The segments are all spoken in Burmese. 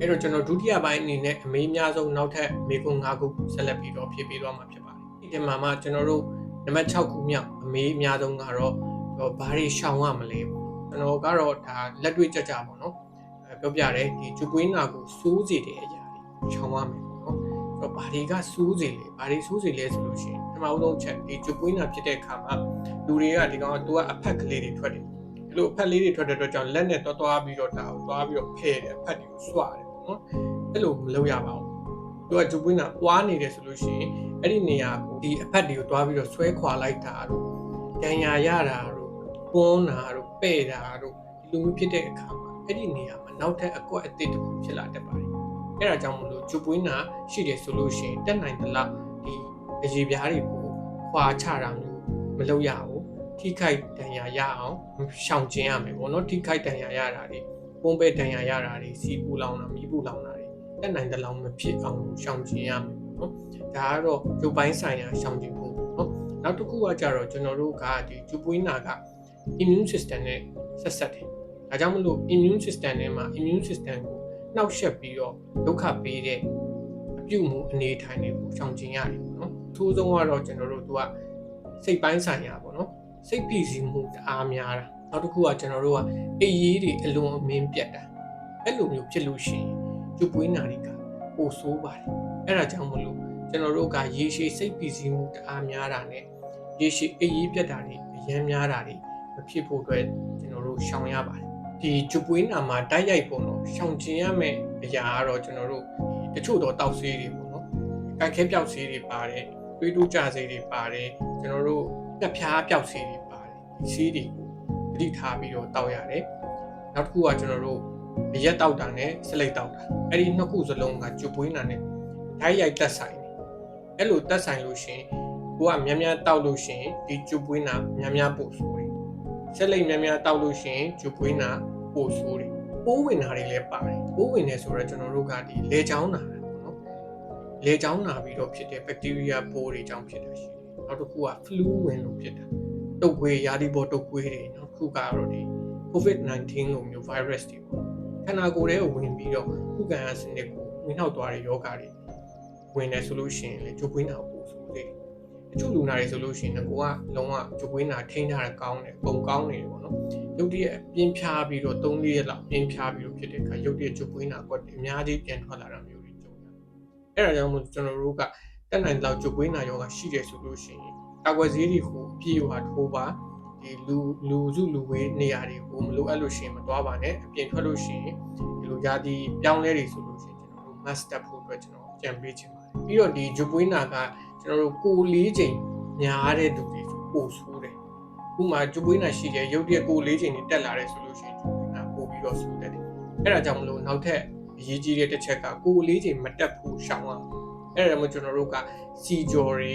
အဲ့တော့ကျွန်တော်ဒုတိယပိုင်းအနေနဲ့အမေးအများဆုံးနောက်ထပ်မေကွန်း၅ခုဆက်လက်ပြီးတော့ဖြည့်ပေးသွားမှာဖြစ်ပါတယ်ဒီတင်မှာမှကျွန်တော်တို့နံပါတ်6ခုမြောက်အမေးအများဆုံးကတော့တော့ဘာတွေရှောင်ရမလဲပေါ့ကျွန်တော်ကတော့ဒါလက်တွေ့ကြကြပေါ့နော်အဲပြောပြတယ်ဒီဂျူပွေးနာကိုစိုးစေတဲ့အရာတွေရှောင်ရမယ်ပေါ့နော်အဲ့တော့ဘာတွေကစိုးစေလဲဘာတွေစိုးစေလဲဆိုလို့ရှိရင်ပထမဆုံးချက်ဒီဂျူပွေးနာဖြစ်တဲ့အခါမှာလူတွေကဒီကောင်ကသူကအဖက်ကလေးတွေထွက်တယ်ဒီလိုအဖက်လေးတွေထွက်တဲ့အတွက်ကြောင့်လက်နဲ့တော့သွားပြီးတော့ဒါကိုသွားပြီးတော့ဖဲ့တယ်အဖက်တွေကိုစွတယ်ပေါ့ နော်အဲ့လိုမလုပ်ရပါဘူးသူကဂျူပွေးနာပွားနေတယ်ဆိုလို့ရှိရင်အဲ့ဒီနေရာကိုဒီအဖက်တွေကိုသွားပြီးတော့ဆွဲခွာလိုက်တာတို့ဒဏ်ရာရတာတို့ပွန်းတာတို့ပဲ့တာတို့ဒီလိုမျိုးဖြစ်တဲ့အခါမှာအဲ့ဒီနေရာမှာနောက်ထပ်အကွက်အသစ်တစ်ခုဖြစ်လာတတ်ပါတယ်အဲ့ဒါကြောင့်မလို့ဂျူပွေးနာရှိတယ်ဆိုလို့ရှိရင်တက်နိုင်သလောက်ဒီအရေးပြားတွေကိုခွာချတာမျိုးမလုပ်ရဘူးထိခိုက်ဒဏ်ရာရအောင်ရှောင်ကျဉ်ရမယ်ပေါ့နော်ထိခိုက်ဒဏ်ရာရတာတွေ ပုံပဲဒဏ်ရာရတာတွေစီပူလောင်တာမီးပူလောင်တာတွေတက်နိုင်သလောက်မဖြစ်အောင်ရှောင်ကျဉ်ရမယ်ပေါ့နော်ဒါကတော့ရုပ်ပိုင်းဆိုင်ရာရှောင်ကျဉ်ဖို့ပေါ့နော်နောက်တစ်ခုကကြတော့ကျွန်တော်တို့ကဒီဂျူပွေးနာက immune system နဲ့ဆက်ဆက်တယ်ဒါကြောင့်မလို့ immune system ထဲမှာ immune system ကိုနှောက်ယှက်ပြီးတော့ဒုက္ခပေးတဲ့အပြုမှုအနေထိုင်တွေကိုရှောင်ကျဉ်ရတယ်ပေါ့နော်အထိုးဆုံးကတော့ကျွန်တော်တို့သူကစိတ်ပိုင်းဆိုင်ရာပေါ့နော်စိတ်ဖိစီးမှုတအားများတာ နောက်တစ်ခုကကျွန်တော်တို့ကအိပ်ရေးတွေအလွန်အမင်းပြတ်တာအဲ့လိုမျိုးဖြစ်လို့ရှိရင်ကျုပ်ပွေးနာတွေကပိုဆိုးပါတယ်အဲ့ဒါကြောင့်မလို့ကျွန်တော်တို့ကရေရှည်စိတ်ဖိစီးမှုတအားများတာနဲ့ရေရှည်အိပ်ရေးပြတ်တာတွေအများများတာတွေမဖြစ်ဖို့အတွက်ကျွန်တော်တို့ရှောင်ရပါတယ်ဒီကျုပ်ပွေးနာမှာတိုက်ရိုက်ပုံတော့ရှောင်ကျင်ရမယ့်အရာကတော့ကျွန်တော်တို့ဒီတချို့တော့တောက်ဆေးတွေပေါ့နော်ကြိုက်ခဲပြောက်ဆေးတွေပါတယ်တွေးတူးကြဆေးတွေပါတယ်ကျွန်တော်တို့ပြက်ဖျားပြောက်ဆေးတွေပါတယ်ဒီဆေးတွေကို သတိထားပြီးတော့တောက်ရတယ်နောက်တစ်ခုကကျွန်တော်တို့အရက်တောက်တာနဲ့ဆလိတ်တောက်တာအဲ့ဒီနှစ်ခုစလုံးကကျုပ်ပွေးနာနဲ့ဓာတ်ရိုက်တက်ဆိုင်တယ်အဲ့လိုတက်ဆိုင်လို့ရှရင်ကိုကများများတောက်လို့ရှရင်ဒီကျုပ်ပွေးနာများများပို့ဆိုတယ်ဆက်လိတ်များများတောက်လို့ရှရင်ကျုပ်ပွေးနာပို့ဆိုးတယ်ပိုးဝင်တာတွေလည်းပါတယ်ပိုးဝင်နေဆိုတော့ကျွန်တော်တို့ကဒီလေချောင်းနာတယ်ပေါ့နော်လေချောင်းနာပြီးတော့ဖြစ်တဲ့ဘက်တီးရီးယားပိုးတွေကြောင့်ဖြစ်တာရှိတယ်နောက်တစ်ခုက flu ဝင်လို့ဖြစ်တာတုပ်ကွေးရာသီပေါ်တုပ်ကွေးတွေနောက်တစ် ခုကတော့ဒီ COVID-19 လိုမျိုး virus တွေပေါ့ခန္ဓာကိုယ်ထဲကိုဝင်ပြီးတော့ခုခံရစနစ်ကိုဝင်နှောက်သွားတဲ့ယောဂတွေဝင်နေဆိုလို့ရှိရင်လေကျုပ်ပွေးနာပို့ဆိုးသေးတယ်အချို့လူနာတွေဆိုလို့ရှိရင်ကိုကလုံးဝကျုပ်ပွေးနာထိန်းထားတာကောင်းတယ်ပုံကောင်းနေတယ်ပေါ့နော်ရုပ်တရက်ပြင်းဖြားပြီးတော့3ရက်လောက်ပြင်းဖြားပြီးတော့ဖြစ်တဲ့အခါရုပ်တရက်ကျုပ်ပွေးနာကွက်အများကြီးပြန်ထွက်လာတာမျိုးတွေကြုံရတယ်အဲ့ဒါကြောင့်မို့ကျွန်တော်တို့ကတက်နိုင်တော့ကျုပ်ပွေးနာယောဂရှိတယ်ဆိုလို့ရှိရင်ကာကွယ်ဆေးတွေကိုအပြည့်အဝထိုးပါ ဒီလူလူစုလူဝေးနေရာတွေကိုမလိုအပ်လို့ရှိရင်မသွားပါနဲ့အပြင်ထွက်လို့ရှိရင်ဒီလိုຢာဒီပြောင်းလဲတွေဆိုလို့ရှိရင်ကျွန်တော်တို့ must step ဖို့အတွက်ကျွန်တော်ကြံပေးချင်ပါတယ်ပြီးတော့ဒီဂျပွေးနာကကျွန်တော်တို့ကိုလေးချိန်များတဲ့သူတွေဆိုပို့ဆိုးတယ်ဥပမာဂျပွေးနာရှိတဲ့ရုပ်တရက်ကိုလေးချိန်တွေတက်လာတယ်ဆိုလို့ရှိရင်ဂျပွေးနာပို့ပြီးတော့ဆိုးတယ်အဲ့ဒါကြောင့်မလို့နောက်ထပ်အရေးကြီးတဲ့တစ်ချက်ကကိုလေးချိန်မတက်ဖို့ရှောင်ရအောင်အဲ့ဒါမှကျွန်တော်တို့ကစီကြော်တွေ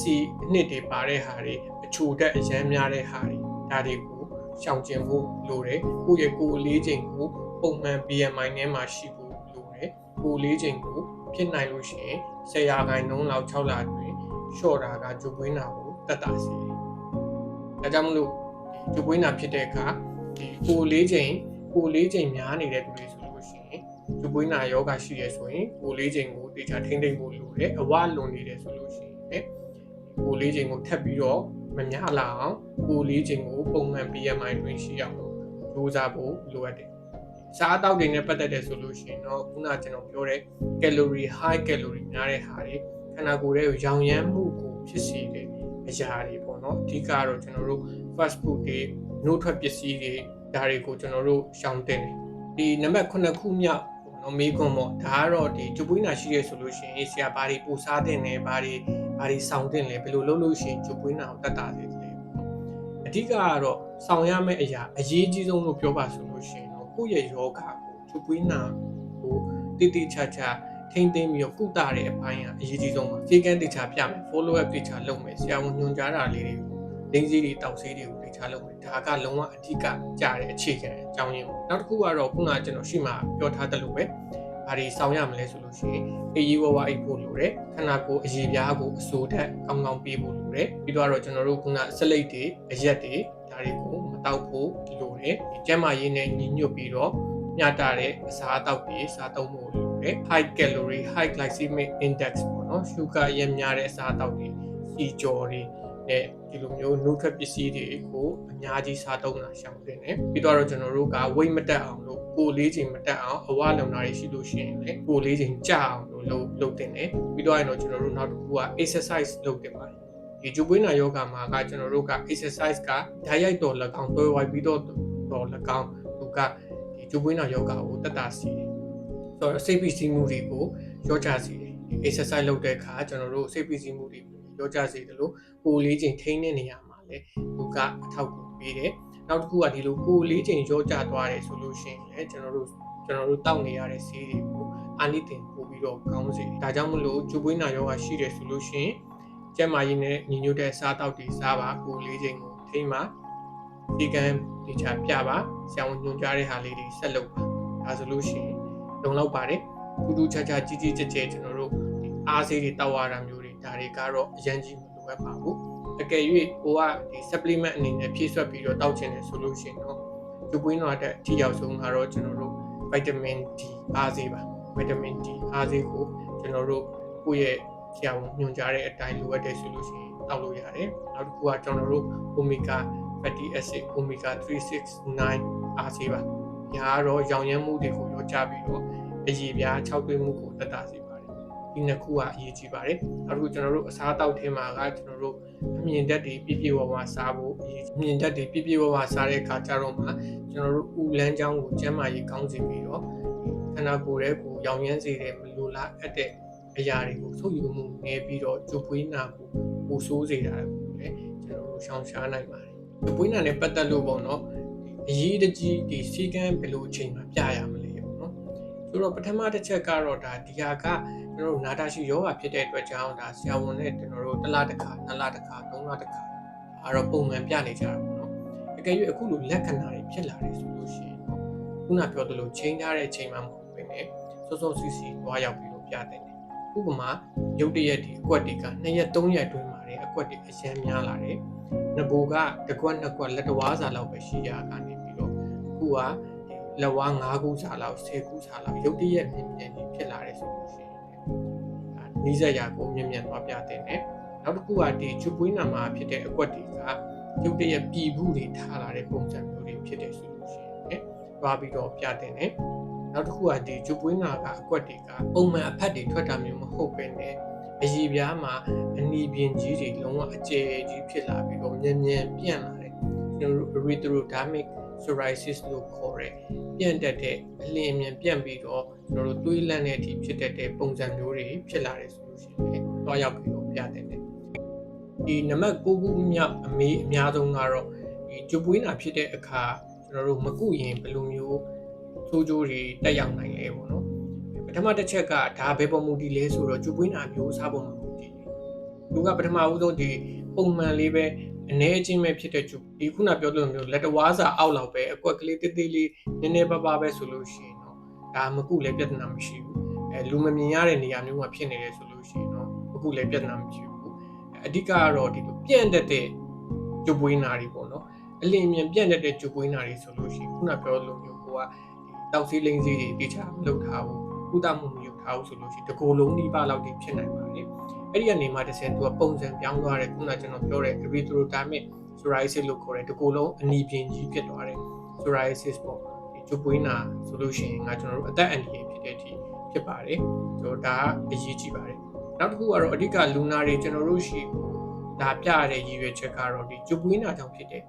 စီအနှစ်တွေပါတဲ့ဟာတွေ အချိုတက်အရမ်းများတဲ့ဟာတွေဒါတွေကိုရှောင်ကျင်ဖို့လိုတယ်ကိုယ့်ရဲ့ကိုယ်လေးချိန်ကိုပုံမှန် BMI နဲ့မှရှိဖို့လိုတယ်ကိုယ်လေးချိန်ကိုဖြစ်နိုင်လို့ရှိရင်ဆရာခိုင်နှုန်းလောက်6လတွင်လျှော့တာကဂျုပ်ပွေးနာကိုတက်တာစေတယ်။ဒါကြောင့်မလို့ဒီဂျုပ်ပွေးနာဖြစ်တဲ့အခါဒီကိုယ်လေးချိန်ကိုယ်လေးချိန်များနေတဲ့သူတွေဆိုလို့ရှိရင်ဂျုပ်ပွေးနာယောဂရှိရဲဆိုရင်ကိုယ်လေးချိန်ကိုတေချာထိမ့်သိမ့်ဖို့လိုတယ်။အဝလွန်နေတယ်ဆိုလို့ရှိရင်ကိုယ်လေးချိန်ကိုထပ်ပြီးတော့ မများလာအောင်ကိုယ်လေးချိန်ကိုပုံမှန် BMI တွင်ရှိအောင်လို့ကြိုးစားဖို့လိုအပ်တယ်။စားအသောက်တွေနဲ့ပတ်သက်တဲ့ဆိုလို့ရှိရင်တော့ခုနကကျွန်တော်ပြောတဲ့ calorie high calorie များတဲ့ဟာတွေခန္ဓာကိုယ်ရဲ့ရောင်ရမ်းမှုကိုဖြစ်စေတဲ့အရာတွေပေါ့နော်အဓိကတော့ကျွန်တော်တို့ fast food တွေနှုတ်ထွက်ပစ္စည်းတွေဒါတွေကိုကျွန်တော်တို့ရှောင်တင်တယ်ဒီနံပါတ်9ခုမြောက်ပေါ့နော်မေးခွန်းပေါ့ဒါကတော့ဒီဂျပွေးနာရှိရဲဆိုလို့ရှိရင်ဆရာဘာတွေပို့စားတင်တယ်ဘာတွေ ဘာတွေစောင့်တင်လဲဘယ်လိုလုပ်လို့ရှိရင်ဂျပွေးနာကိုတတ်တာလေလဲအဓိကကတော့ဆောင်ရမယ့်အရာအရေးကြီးဆုံးလို့ပြောပါဆိုလို့ရှိရင်တော့ကိုယ့်ရဲ့ယောဂကိုဂျပွေးနာကိုတိတိကျကျထိမ့်သိမ်းပြီးတော့ကုသတဲ့အပိုင်းကအရေးကြီးဆုံးပါ။ဖေကန်တေချာပြမယ် follow up တေချာလုပ်မယ်ဆရာဝန်ညွှန်ကြားတာလေးတွေကိုဒိန်းစီးတွေတောက်စီးတွေကိုတေချာလုပ်မယ်ဒါကလုံးဝအဓိကကြားတဲ့အခြေခံအကြောင်းရင်းပေါ့။နောက်တစ်ခုကတော့ခုနကကျွန်တော်ရှိမှပြောထားတယ်လို့ပဲ ဘာတွေစောင့်ရမလဲဆိုလို့ရှိရင်အေးရီဝဝအိတ်ဖို့လိုတယ်ခန္ဓာကိုယ်အရေးပြားကိုအစိုးတက်ကောင်းကောင်းပေးဖို့လိုတယ်ပြီးတော့ကျွန်တော်တို့ခုနဆလိတ်တွေအရက်တွေဒါတွေကိုမတောက်ဖို့လိုတယ်ဒီကျန်းမာရေးနဲ့ညီညွတ်ပြီးတော့မျှတတဲ့အစားအသောက်တွေစားသုံးဖို့လိုတယ် high calorie high glycemic index ပေါ့နော် sugar ရများတဲ့အစားအသောက်တွေစီကြော်တွေနဲ့ဒီလိုမျိုး nutrient ပစ္စည်းတွေကိုအများကြီးစားသုံးတာရှောင်သင့်တယ်ပြီးတော့ကျွန်တော်တို့က weight မတက်အောင်လို့ ကိုယ်လေးချိန်မတက်အောင်အဝလုံတာတွေရှိလို့ရှိရင်လည်းကိုယ်လေးချိန်ကျအောင်လို့လုပ်လုပ်တင်တယ်ပြီးတော့ရင်တော့ကျွန်တော်တို့နောက်တစ်ခုက exercise လုပ်တင်ပါတယ်ဒီဂျူပွေးနာယောဂမှာကကျွန်တော်တို့က exercise ကဓာတ်ရိုက်တော်၎င်းတွဲဝိုက်ပြီးတော့တော်၎င်းသူကဒီဂျူပွေးနာယောဂကိုတက်တာစီတယ်ဆိုတော့စိတ်ဖိစီးမှုတွေကိုရောကြစီတယ်ဒီ exercise လုပ်တဲ့အခါကျွန်တော်တို့စိတ်ဖိစီးမှုတွေရောကြစီတယ်လို့ကိုယ်လေးချိန်ထိန်းတဲ့နေရာမှာလည်းသူကအထောက်အကူပေးတယ် နောက်တစ်ခုကဒီလိုကိုယ်လေးချိန်ရောကြသွားတယ်ဆိုလို့ရှိရင်လည်းကျွန်တော်တို့ကျွန်တော်တို့တောက်နေရတဲ့ဆေးတွေကိုအာနိသင်ပို့ပြီးတော့ကောင်းစေတယ်ဒါကြောင့်မလို့ဂျူပွေးနာယောဂရှိတယ်ဆိုလို့ရှိရင်ကျန်းမာရေးနဲ့ညီညွတ်တဲ့စားတောက်တွေစားပါကိုယ်လေးချိန်ကိုထိန်းပါဒီကံဒီချာပြပါဆရာဝန်ညွှန်ကြားတဲ့ဟာလေးတွေဆက်လုပ်ပါဒါဆိုလို့ရှိရင်လုံလောက်ပါတယ်ထူးထူးခြားခြားကြီးကြီးကျယ်ကျယ်ကျွန်တော်တို့ဒီအားဆေးတွေတောက်ရတာမျိုးတွေဒါတွေကတော့အရင်ကြီးမလိုအပ်ပါဘူး အကယ်၍ကိုကဒီ supplement အနေနဲ့ဖြည့်ဆွတ်ပြီးတော့တောက်ချင်တယ်ဆိုလို့ရှိရင်တော့ဂျူပွေးနာတဲ့အထီရောက်ဆုံးကတော့ကျွန်တော်တို့ vitamin D အားဆေးပါ vitamin D အားဆေးကိုကျွန်တော်တို့ကိုယ့်ရဲ့ဆရာဝန်ညွှန်ကြားတဲ့အတိုင်းလိုအပ်တဲ့ဆိုလို့ရှိရင်တောက်လို့ရတယ်နောက်တစ်ခုကကျွန်တော်တို့ omega fatty acid omega 369အားဆေးပါဒါကတော့ရောင်ရမ်းမှုတွေကိုရောကြပြီးတော့အရည်ပြား၆သွေးမှုကိုတက်တာစေပါတယ်ဒီနှစ်ခုကအရေးကြီးပါတယ်နောက်တစ်ခုကျွန်တော်တို့အစားအသောက်ထဲမှာကကျွန်တော်တို့ အမြင်ဓာတ်တွေပြည့်ပြည့်ဝဝစားဖို့အရေးအမြင်ဓာတ်တွေပြည့်ပြည့်ဝဝစားတဲ့အခါကျတော့မှကျွန်တော်တို့ဥလန်းချောင်းကိုကျန်းမာရေးကောင်းစေပြီးတော့ခန္ဓာကိုယ်ရဲ့ကိုရောင်ရမ်းစေတဲ့မလိုလားအပ်တဲ့အရာတွေကိုဆုပ်ယူမှုနည်းပြီးတော့ကျုပ်ပွေးနာကိုပိုဆိုးစေတာကိုလည်းကျွန်တော်တို့ရှောင်ရှားနိုင်ပါတယ်ကျုပ်ပွေးနာနဲ့ပတ်သက်လို့ပေါ့နော်အရေးတကြီးဒီစီကံဘယ်လိုအချိန်မှာပြရမလဲပေါ့နော် ဆိုတော့ပထမတစ်ချက်ကတော့ဒါဒီဟာကကျွန်တော်တို့နာတာရှိယောဂဖြစ်တဲ့အတွက်ကြောင့်ဒါဆရာဝန်နဲ့ကျွန်တော်တို့တစ်လတစ်ခါနှစ်လတစ်ခါသုံးလတစ်ခါအဲ့တော့ပုံမှန်ပြနေကြတာပေါ့နော်အကယ်၍အခုလိုလက္ခဏာတွေဖြစ်လာတယ်ဆိုလို့ရှိရင်တော့ခုနပြောသလိုချိန်ထားတဲ့အချိန်မှမဟုတ်ဘဲနဲ့စောစောစီးစီးသွားရောက်ပြီးတော့ပြတဲ့တယ်ဥပမာရုပ်တရက်ဒီအကွက်တွေက2ရက်3ရက်အတွင်းမှာတယ်အကွက်တွေအရင်များလာတယ်ငဘူကတစ်ကွက်နှစ်ကွက်လက်တဝါးစာလောက်ပဲရှိရကနေပြီးတော့ခုက လက်ဝါး9ခုစာလောက်10ခုစာလောက်ရုပ်တရက်မြင်မြင်ကြီးဖြစ်လာတယ်ဆိုလို့ရှိရင်နီးစက်ရာကိုမြင်မြင်သွားပြတဲ့တယ်နောက်တစ်ခုကဒီချူပွေးနာမှာဖြစ်တဲ့အကွက်တွေကရုပ်တရက်ပြည်ဘူးတွေထားလာတဲ့ပုံစံမျိုးတွေဖြစ်တယ်ဆိုလို့ရှိရင်သွားပြီးတော့ပြတဲ့တယ်နောက်တစ်ခုကဒီဂျူပွေးနာကအကွက်တွေကပုံမှန်အဖက်တွေထွက်တာမျိုးမဟုတ်ပဲနဲ့အရည်ပြားမှာအနီပြင်ကြီးတွေလုံးဝအကျယ်ကြီးဖြစ်လာပြီးတော့မြန်မြန်ပြန့်လာတယ်ကျွန်တော်တို့ erythrodermic psoriasis လို့ခေါ်တဲ့ပြန့်တက်တဲ့အလျင်အမြန်ပြန့်ပြီးတော့ကျွန်တော်တို့သွေးလန့်တဲ့အထိဖြစ်တတ်တဲ့ပုံစံမျိုးတွေဖြစ်လာတယ်ဆိုလို့ရှိရင်တော့ရောက်ပြီးတော့ပြတဲ့တယ်ဒီနံပါတ်9ခုမြောက်အမေးအများဆုံးကတော့ဒီဂျူပွေးနာဖြစ်တဲ့အခါကျွန်တော်တို့မကုရင်ဘယ်လိုမျိုးဆိုးကျိုးတွေတက်ရောက်နိုင်လဲပေါ့နော်ပထမတစ်ချက်ကဒါဘယ်ပေါ်မူတည်လဲဆိုတော့ကျူပွေးနာမျိုးစားပေါ်မူတည်တယ်သူကပထမဦးဆုံးဒီပုံမှန်လေးပဲ အနေအချင်းပဲဖြစ်တဲ့ကျူဒီခုနပြောလို့မျိုးလက်တဝါးစာအောက်လောက်ပဲအကွက်ကလေးတိတိလေးနည်းနည်းပါးပါးပဲဆိုလို့ရှိရင်တော့ဒါမကုလည်းပြဿနာမရှိဘူးအဲလူမမြင်ရတဲ့နေရာမျိုးမှာဖြစ်နေတယ်ဆိုလို့ရှိရင်တော့မကုလည်းပြဿနာမရှိဘူးအဓိကကတော့ဒီလိုပြန့်တတ်တဲ့ကျူပွေးနာတွေပေါ့နော်အလင်းမြန်ပြန့်တတ်တဲ့ကျူပွေးနာတွေဆိုလို့ရှိရင်ခုနပြောလို့မျိုးကိုကတောက်စီးလိမ့်စီးတွေတိကျမလုပ်ထားဘူးကုသမှုမယူထားဘူးဆိုလို့ရှိရင်တကိုယ်လုံးဒီပါလောက်တိဖြစ်နိုင်ပါတယ် အဲ့ဒီကနေမှတစ်ဆင့်သူကပုံစံပြောင်းသွားတယ်ခုနကျွန်တော်ပြောတဲ့ erythrodermic psoriasis လို့ခေါ်တဲ့တကိုယ်လုံးအနီပြင်ကြီးဖြစ်သွားတယ် psoriasis ပေါ့ဒီကျပွေးနာဆိုလို့ရှိရင်ငါကျွန်တော်တို့အသက်အန္တရာယ်ဖြစ်တဲ့အထိဖြစ်ပါတယ်ဆိုတော့ဒါကအရေးကြီးပါတယ်နောက်တစ်ခုကတော့အဓိကလူနာတွေကျွန်တော်တို့ရှိကိုဒါပြရတဲ့ရည်ရွယ်ချက်ကတော့ဒီကျပွေးနာကြောင့်ဖြစ်တဲ့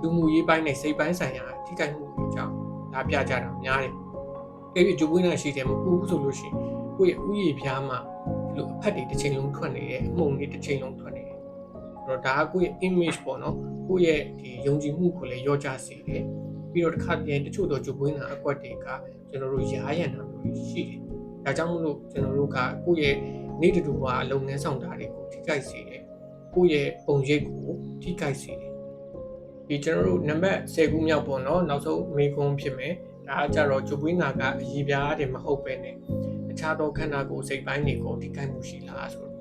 လူမှုရေးပိုင်းနဲ့စိတ်ပိုင်းဆိုင်ရာထိခိုက်မှုတွေကြောင့်ဒါပြကြတာများတယ်။အဲ့ဒီဂျိုးပွေးနာရှိတယ်မပူဘူးဆိုလို့ရှိရင်ကိုယ့်ရဲ့ဥယျာဉ်ဖျားမှာဒီ လိုအဖက်တွေတစ်ချိန်လုံးထွက်နေတယ်အမှုန်တွေတစ်ချိန်လုံးထွက်နေတယ်။အဲ့တော့ဒါကကိုယ့်ရဲ့ image ပေါ့နော်။ကိုယ့်ရဲ့ဒီယုံကြည်မှုကိုလည်းရောကြစေတယ်။ပြီးတော့တစ်ခါပြန်တချို့တော့ဂျိုးပွေးနာအကွက်တွေကကျွန်တော်တို့ရားရံတာမျိုးရှိတယ်။ဒါကြောင့်မလို့ကျွန်တော်တို့ကကိုယ့်ရဲ့နေ့တူကလုပ်ငန်းဆောင်တာတွေကိုထိခိုက်စေတယ်။ကိုယ့်ရဲ့ပုံရိပ်ကိုထိခိုက်စေတယ်ဒီကျွန်တော်တို့နံပါတ်10ခုမြောက်ပေါ့နော်နောက်ဆုံးမေကွန်ဖြစ်မယ်ဒါကကြတော့ဂျိုပွေးနာကအည်ပြားတယ်မဟုတ်ပဲနဲ့ အခြားသောခန္ဓာကိုယ်စိတ်ပိုင်းတွေကိုထိခိုက်မှုရှိလားဆိုတော့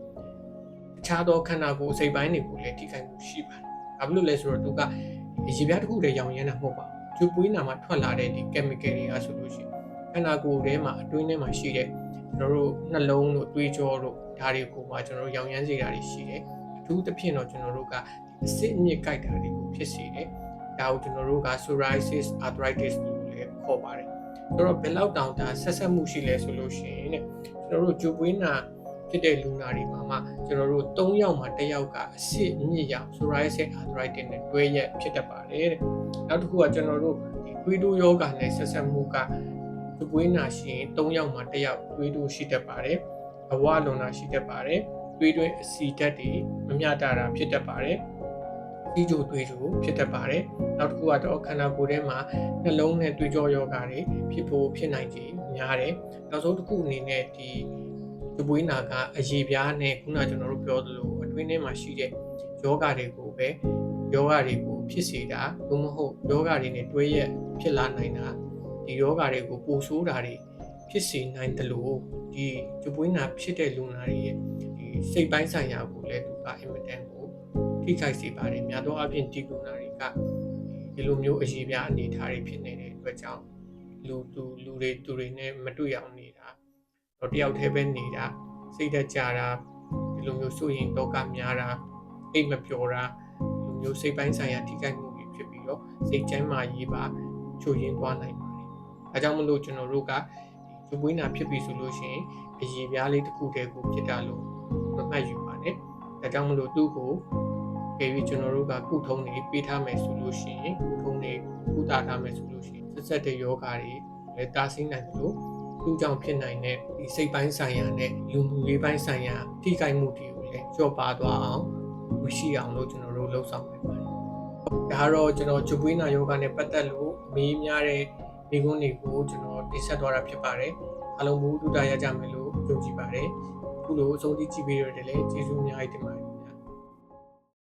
အခြားသောခန္ဓာကိုယ်စိတ်ပိုင်းတွေကိုလည်းထိခိုက်မှုရှိပါတယ်ဘာဖြစ်လို့လဲဆိုတော့သူကအည်ပြားတစ်ခုတည်းရောင်ရမ်းတာမဟုတ်ပါဘူးဂျဂျူပွေးနာမှာထွက်လာတဲ့ဒီ chemical တွေကဆိုလို့ရှိရင်ခန္ဓာကိုယ်ထဲမှာအတွင်းထဲမှာရှိတဲ့ကျွန်တော်တို့နှလုံးတို့သွေးကြောတို့ဒါတွေကိုမှကျွန်တော်တို့ရောင်ရမ်းစေတာတွေရှိတယ်အထူးသဖြင့်တော့ကျွန်တော်တို့ကအစစ်အမြစ်ကြိုက်တာတွေကိုဖြစ်စေတယ်ဒါကိုကျွန်တော်တို့က psoriasis arthritis လို့လည်းခေါ်ပါတယ် ဆိုတော့ဘယ်လောက်တောင်ဒါဆက်ဆက်မှုရှိလဲဆိုလို့ရှိရင်တဲ့ကျွန်တော်တို့ဂျူပွေးနာဖြစ်တဲ့လူနာတွေမှာမှကျွန်တော်တို့၃ယောက်မှာတစ်ယောက်ကအစစ်အမြစ်ရောင် psoriasis arthritis နဲ့တွဲရက်ဖြစ်တတ်ပါတယ်တဲ့နောက်တစ်ခုကကျွန်တော်တို့ဒီသွေးတိုးယောဂနဲ့ဆက်ဆက်မှုကဂျူပွေးနာရှိရင်၃ယောက်မှာတစ်ယောက်သွေးတိုးရှိတတ်ပါတယ်ဘဝလွန်တာရှိတတ်ပါတယ်သွေးတွင်းအဆီဓာတ်တွေမမျှတတာဖြစ်တတ်ပါတယ် ဒီကြိုသွေးကြိုဖြစ်တတ်ပါတယ်နောက်တစ်ခုကတော့ခန္ဓာကိုယ်ထဲမှာနှလုံးနဲ့သွေးကြောယောဂတွေဖြစ်ဖို့ဖြစ်နိုင်ခြေများတယ်နောက်ဆုံးတစ်ခုအနေနဲ့ဒီဒီပွေးနာကအရေပြားနဲ့ခုနကကျွန်တော်တို့ပြောသလိုအတွင်းထဲမှာရှိတဲ့ယောဂတွေကိုပဲယောဂတွေကိုဖြစ်စေတာသို့မဟုတ်ယောဂတွေနဲ့တွဲရက်ဖြစ်လာနိုင်တာဒီယောဂတွေကိုပိုဆိုးတာတွေဖြစ်စေနိုင်တယ်လို့ဒီဒီပွေးနာဖြစ်တဲ့လူနာတွေရဲ့ဒီစိတ်ပိုင်းဆိုင်ရာကိုလည်းသူကအင်မတန်ကို ထိခိုက်စေပါတယ်များသောအားဖြင့်ဒီလူနာတွေကဒီလိုမျိုးအရေးပြားအနေအထားတွေဖြစ်နေတဲ့အတွက်ကြောင့်လူသူလူတွေသူတွေနဲ့မတွေ့အောင်နေတာတော့တယောက်တည်းပဲနေတာစိတ်သက်ကြတာဒီလိုမျိုးစိုးရင်တော့ကများတာအိတ်မပျော်တာဒီလိုမျိုးစိတ်ပိုင်းဆိုင်ရာထိခိုက်မှုတွေဖြစ်ပြီးတော့စိတ်ချမ်းသာရေးပါချို့ရင်းသွားနိုင်ပါတယ်။အဲကြောင့်မလို့ကျွန်တော်တို့ကဒီပွေးနာဖြစ်ပြီဆိုလို့ရှိရင်အရေးပြားလေးတစ်ခုတည်းကိုဖြစ်တာလို့မမှတ်ယူပါနဲ့။အဲကြောင့်မလို့သူ့ကို ကြည့်ပြီးကျွန်တော်တို့ကကုထုံးနေပေးထားမယ်ဆိုလို့ရှိရင်ကုထုံးနေကုသထားမယ်ဆိုလို့ရှိရင်ဆက်ဆက်တဲ့ယောဂါတွေလည်းတာဆင်းနိုင်တယ်လို့သူ့ကြောင့်ဖြစ်နိုင်တဲ့ဒီစိတ်ပိုင်းဆိုင်ရာနဲ့လူမှုရေးပိုင်းဆိုင်ရာထိခိုက်မှုတွေကိုလည်းကြော့ပါသွားအောင်မရှိအောင်လို့ကျွန်တော်တို့လှုပ်ဆောင်နိုင်ပါတယ်။ဒါကတော့ကျွန်တော်ဂျပွေးနာယောဂနဲ့ပတ်သက်လို့မေးများတဲ့မိကုန်းတွေကိုကျွန်တော်တင်ဆက်သွားတာဖြစ်ပါတယ်။အားလုံးဘုဒ္ဓရကြမယ်လို့ယုံကြည်ပါတယ်။အခုလိုအဆုံးထိကြည့်ပေးရတဲ့လည်းကျေးဇူးအများကြီးတင်ပါတယ်